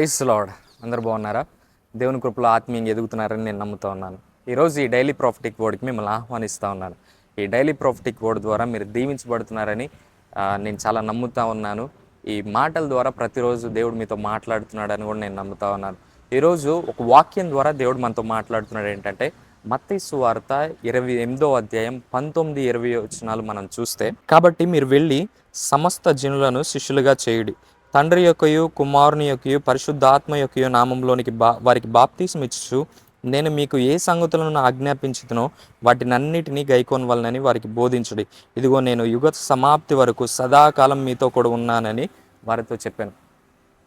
Price lord. అందరు బాగున్నారా? దేవుని కృపలో ఆత్మీయంగా ఎదుగుతున్నారని నేను నమ్ముతా ఉన్నాను. ఈరోజు ఈ డైలీ ప్రాఫిటిక్ వర్డ్కి మిమ్మల్ని ఆహ్వానిస్తూ ఉన్నాను. ఈ డైలీ ప్రాఫిటిక్ వర్డ్ ద్వారా మీరు దీవించబడుతున్నారని నేను చాలా నమ్ముతా ఉన్నాను. ఈ మాటల ద్వారా ప్రతిరోజు దేవుడు మీతో మాట్లాడుతున్నాడని కూడా నేను నమ్ముతా ఉన్నాను. ఈరోజు ఒక వాక్యం ద్వారా దేవుడు మనతో మాట్లాడుతున్నాడు ఏంటంటే మత్తయి సువార్త ఇరవై ఎనిమిదో అధ్యాయం పంతొమ్మిది ఇరవై వచనాలు మనం చూస్తే కాబట్టి మీరు వెళ్ళి సమస్త జనులను శిష్యులుగా చేయుడి. తండ్రి యొక్కయు కుమారుని యొక్కయు పరిశుద్ధాత్మ యొక్కయు నామంలోనికి బా వారికి బాప్తీసం ఇచ్చు నేను మీకు ఏ సంగతులను ఆజ్ఞాపించుతునో వాటినన్నిటినీ గైకోనవలనని వారికి బోధించుడి. ఇదిగో నేను యుగ సమాప్తి వరకు సదాకాలం మీతో కూడా ఉన్నానని వారితో చెప్పాను.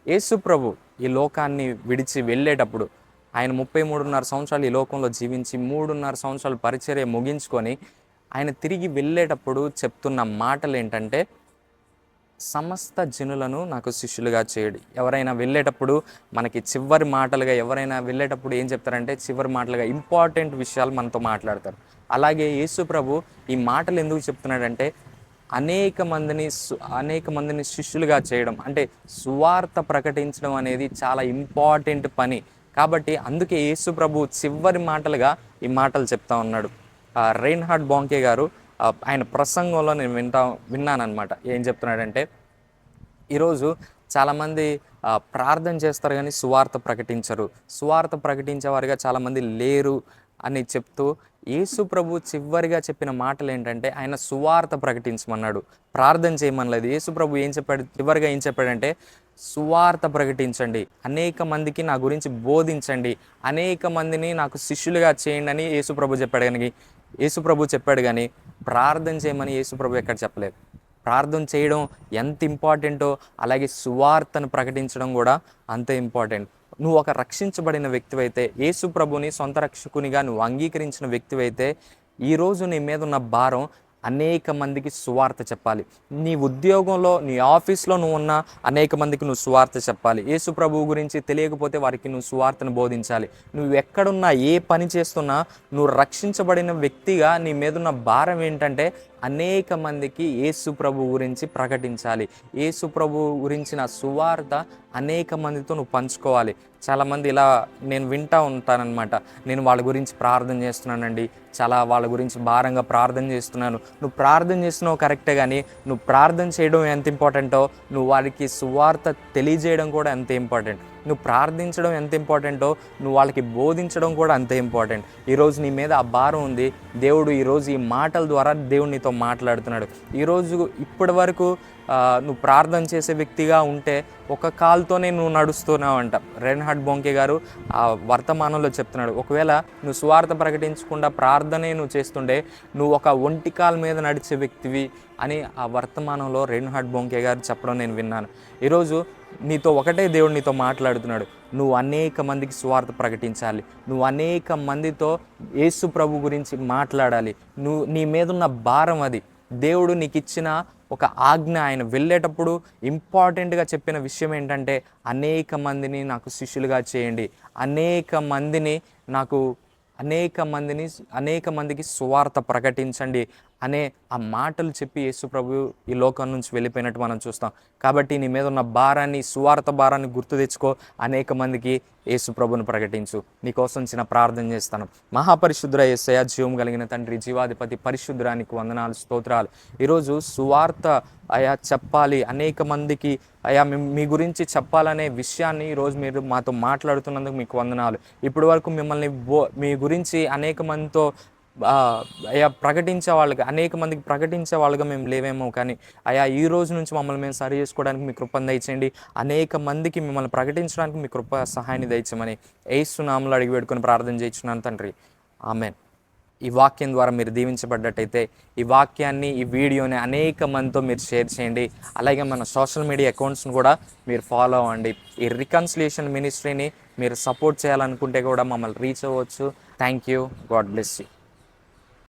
యేసు ప్రభు ఈ లోకాన్ని విడిచి వెళ్ళేటప్పుడు ఆయన ముప్పై మూడున్నర సంవత్సరాలు ఈ లోకంలో జీవించి మూడున్నర సంవత్సరాలు పరిచర్య ముగించుకొని ఆయన తిరిగి వెళ్ళేటప్పుడు చెప్తున్న మాటలు ఏంటంటే సమస్త జనులను నాకు శిష్యులుగా చేయడు. ఎవరైనా వెళ్ళేటప్పుడు మనకి చివరి మాటలుగా ఎవరైనా వెళ్ళేటప్పుడు ఏం చెప్తారంటే చివరి మాటలుగా ఇంపార్టెంట్ విషయాలు మనతో మాట్లాడతారు. అలాగే యేసు ప్రభు ఈ మాటలు ఎందుకు చెప్తున్నాడంటే అనేక మందిని అనేక మందిని శిష్యులుగా చేయడం. అంటే సువార్త ప్రకటించడం అనేది చాలా ఇంపార్టెంట్ పని. కాబట్టి అందుకే యేసు ప్రభు చివరి మాటలుగా ఈ మాటలు చెప్తా ఉన్నాడు. రెయిన్ హార్ట్ బాంకే గారు ఆయన ప్రసంగంలో నేను వింటా విన్నానమాట ఏం చెప్తున్నాడంటే ఈరోజు చాలామంది ప్రార్థన చేస్తారు కానీ సువార్త ప్రకటించరు. సువార్త ప్రకటించేవారుగా చాలామంది లేరు అని చెప్తూ యేసు ప్రభు చివరిగా చెప్పిన మాటలు ఏంటంటే ఆయన సువార్త ప్రకటించమన్నాడు. ప్రార్థన చేయమనలేదు. యేసు ప్రభు ఏం చెప్పాడు? చివరిగా ఏం చెప్పాడంటే సువార్త ప్రకటించండి. అనేక మందికి నా గురించి బోధించండి. అనేక మందిని నాకు శిష్యులుగా చేయండి అని యేసు ప్రభు చెప్పాడు కానీ యేసు ప్రభు చెప్పాడు కానీ ప్రార్థన చేయమని యేసుప్రభు ఎక్కడ చెప్పలేదు. ప్రార్థన చేయడం ఎంత ఇంపార్టెంటో అలాగే సువార్తను ప్రకటించడం కూడా అంతే ఇంపార్టెంట్. నువ్వు ఒక రక్షించబడిన వ్యక్తివైతే యేసు ప్రభుని సొంత రక్షకునిగా నువ్వు అంగీకరించిన వ్యక్తివైతే ఈరోజు నీ మీద ఉన్న భారం అనేక మందికి సువార్త చెప్పాలి. నీ ఉద్యోగంలో నీ ఆఫీస్లో నువ్వు ఉన్న అనేక మందికి నువ్వు సువార్త చెప్పాలి. యేసు ప్రభువు గురించి తెలియకపోతే వారికి నువ్వు సువార్తను బోధించాలి. నువ్వు ఎక్కడున్నా ఏ పని చేస్తున్నా నువ్వు రక్షించబడిన వ్యక్తిగా నీ మీద ఉన్న భారం ఏంటంటే అనేక మందికి యేసు ప్రభు గురించి ప్రకటించాలి. యేసు ప్రభు గురించిన సువార్త అనేక మందితో నువ్వు పంచుకోవాలి. చాలామంది ఇలా నేను వింటా ఉంటానన్నమాట. నేను వాళ్ళ గురించి ప్రార్థన చేస్తున్నానండి. చాలా వాళ్ళ గురించి భారంగా ప్రార్థన చేస్తున్నాను. నువ్వు ప్రార్థన చేస్తున్నావు కరెక్టే కానీ నువ్వు ప్రార్థన చేయడం ఎంత ఇంపార్టెంటో నువ్వు వారికి సువార్త తెలియజేయడం కూడా ఎంత ఇంపార్టెంట్. నువ్వు ప్రార్థించడం ఎంత ఇంపార్టెంటో నువ్వు వాళ్ళకి బోధించడం కూడా అంతే ఇంపార్టెంట్. ఈరోజు నీ మీద ఆ భారం ఉంది. దేవుడు ఈరోజు ఈ మాటల ద్వారా దేవుడు నీతో మాట్లాడుతున్నాడు. ఈరోజు ఇప్పటి వరకు నువ్వు ప్రార్థన చేసే వ్యక్తిగా ఉంటే ఒక కాల్తోనే నువ్వు నడుస్తున్నావు అంట రెన్హార్డ్ బొంకే గారు ఆ వర్తమానంలో చెప్తున్నాడు. ఒకవేళ నువ్వు స్వార్థ ప్రకటించకుండా ప్రార్థనే నువ్వు చేస్తుండే నువ్వు ఒక ఒంటి కాలు మీద నడిచే వ్యక్తివి అని ఆ వర్తమానంలో రెన్హార్డ్ బొంకే గారు చెప్పడం నేను విన్నాను. ఈరోజు నీతో ఒకటే దేవుడు నీతో మాట్లాడుతున్నాడు. నువ్వు అనేక మందికి స్వార్థ ప్రకటించాలి. నువ్వు అనేక మందితో యేసు ప్రభు గురించి మాట్లాడాలి. నువ్వు నీ మీద ఉన్న భారం అది. దేవుడు నీకు ఇచ్చిన ఒక ఆజ్ఞ ఆయన వెళ్ళేటప్పుడు ఇంపార్టెంట్గా చెప్పిన విషయం ఏంటంటే అనేక మందిని నాకు శిష్యులుగా చేయండి. అనేక మందిని నాకు అనేక మందిని అనేక మందికి సువార్త ప్రకటించండి అనే ఆ మాటలు చెప్పి యేసు ప్రభు ఈ లోకం నుంచి వెళ్ళిపోయినట్టు మనం చూస్తాం. కాబట్టి నీ మీద ఉన్న భారాన్ని సువార్త భారాన్ని గుర్తు తెచ్చుకో. అనేక మందికి యేసు ప్రభుని ప్రకటించు. నీకోసం చిన్న ప్రార్థన చేస్తాను. మహాపరిశుద్ర ఏసయ జీవం కలిగిన తండ్రి జీవాధిపతి పరిశుద్రానికి వందనాలు స్తోత్రాలు. ఈరోజు సువార్త అయా చెప్పాలి. అనేక మందికి అయా మీ- గురించి చెప్పాలనే విషయాన్ని ఈరోజు మీరు మాతో మాట్లాడుతున్నందుకు మీకు వందనాలు. ఇప్పటి వరకు మిమ్మల్ని బో మీ గురించి అనేక మందితో అయా ప్రకటించే వాళ్ళకి అనేక మందికి ప్రకటించే వాళ్ళగా మేము లేవేమో కానీ అయా ఈ రోజు నుంచి మమ్మల్ని మేము సరి చేసుకోవడానికి మీ కృపను దయచేయండి. అనేక మందికి మిమ్మల్ని ప్రకటించడానికి మీ కృప సహాయాన్ని దయచమని ఏసునామలు అడిగి పెట్టుకొని ప్రార్థన చేయించున్నాను తండ్రి. ఆమెన్. ఈ వాక్యం ద్వారా మీరు దీవించబడ్డట్టయితే ఈ వాక్యాన్ని ఈ వీడియోని అనేక మందితో మీరు షేర్ చేయండి. అలాగే మన సోషల్ మీడియా అకౌంట్స్ని కూడా మీరు ఫాలో అవ్వండి. ఈ రికన్సిలేషన్ మినిస్ట్రీని మీరు సపోర్ట్ చేయాలనుకుంటే కూడా మమ్మల్ని రీచ్ అవ్వచ్చు. Thank you. God bless you.